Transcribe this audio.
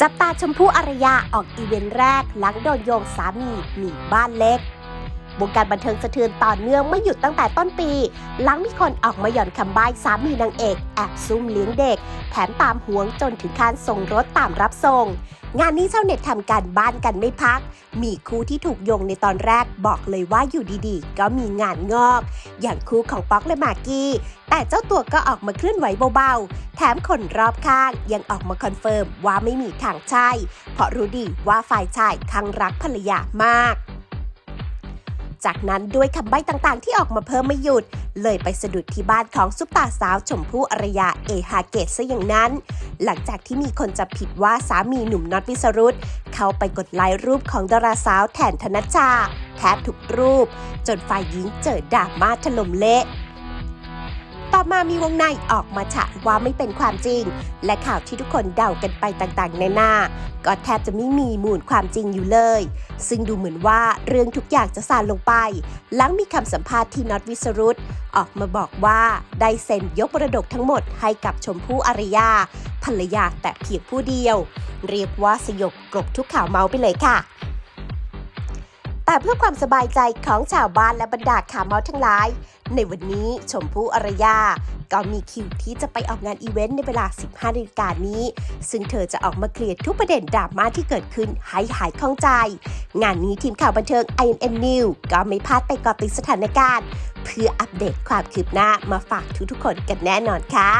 จับตาชมพู่อารยาออกอีเวนต์แรกหลังโดนโยงสามีหนีบ้านเล็ก วงการบันเทิงสะเทือนต่อเนื่องไม่หยุดตั้งแต่ต้นปี หลังมีคนออกมาหย่อนคำใบ้สามีนางเอกแอบซุ่มเลี้ยงเด็ก แถมตามหวงจนถึงขั้นส่งรถตามรับส่ง งานนี้ชาวเน็ตทำการบ้านกันไม่พัก มีคู่ที่ถูกโยงในตอนแรกบอกเลยว่าอยู่ดีๆ ก็มีงานงอก อย่างคู่ของป๊อกและมากกี้ แต่เจ้าตัวก็ออกมาเคลื่อนไหวเบาๆ แถมคนรอบข้างยังออกมาคอนเฟิร์มว่าไม่มีทางใช่ เพราะรู้ดีว่าฝ่ายชายคลั่งรักภรรยามาก จากนั้นด้วยคำใบ้ต่างๆ ที่ออกมาเพิ่มไม่หยุด เลยไปสะดุดที่บ้านของซุปตาสาวชมพู่อารยาเอฮาเกตซะอย่างนั้น หลังจากที่มีคนจับผิดว่าสามีหนุ่มน็อตวิสรุตเข้าไปกดไลค์รูปของดาราสาวแทนธนชาแทบทุกรูป จนฝ่ายหญิงเจอดราม่าถล่มเละ ต่อมามีวงในออกมาฉะว่าไม่เป็นความจริง และข่าวที่ทุกคนเดากันไปต่างๆในหน้า ก็แทบจะไม่มีมูลความจริงอยู่เลย ซึ่งดูเหมือนว่าเรื่องทุกอย่างจะซาลงไป หลังมีคำสัมภาษณ์ที่น็อตวิสรุตออกมาบอกว่าได้เซ็นยกมรดกทั้งหมดให้กับชมพู่อารยาภรรยาแต่เพียงผู้เดียว เรียกว่าสยบกลบทุกข่าวเมาไปเลยค่ะ แต่เพื่อความสบายใจของชาวบ้านและบรรดาขาเมาทั้งหลาย ในวันนี้ชมพู่อรยา ก็มีคิวที่จะไปออกงานอีเวนต์ในเวลา 15นาฬิกานี้ ซึ่งเธอจะออกมาเคลียร์ทุกประเด็นดราม่าที่เกิดขึ้นให้หายข้องใจ งานนี้ทีมข่าวบันเทิง INN news ก็ไม่พลาดไปเกาะติดสถานการณ์ เพื่ออัปเดตความคืบหน้ามาฝากทุกๆคนกันแน่นอนค่ะ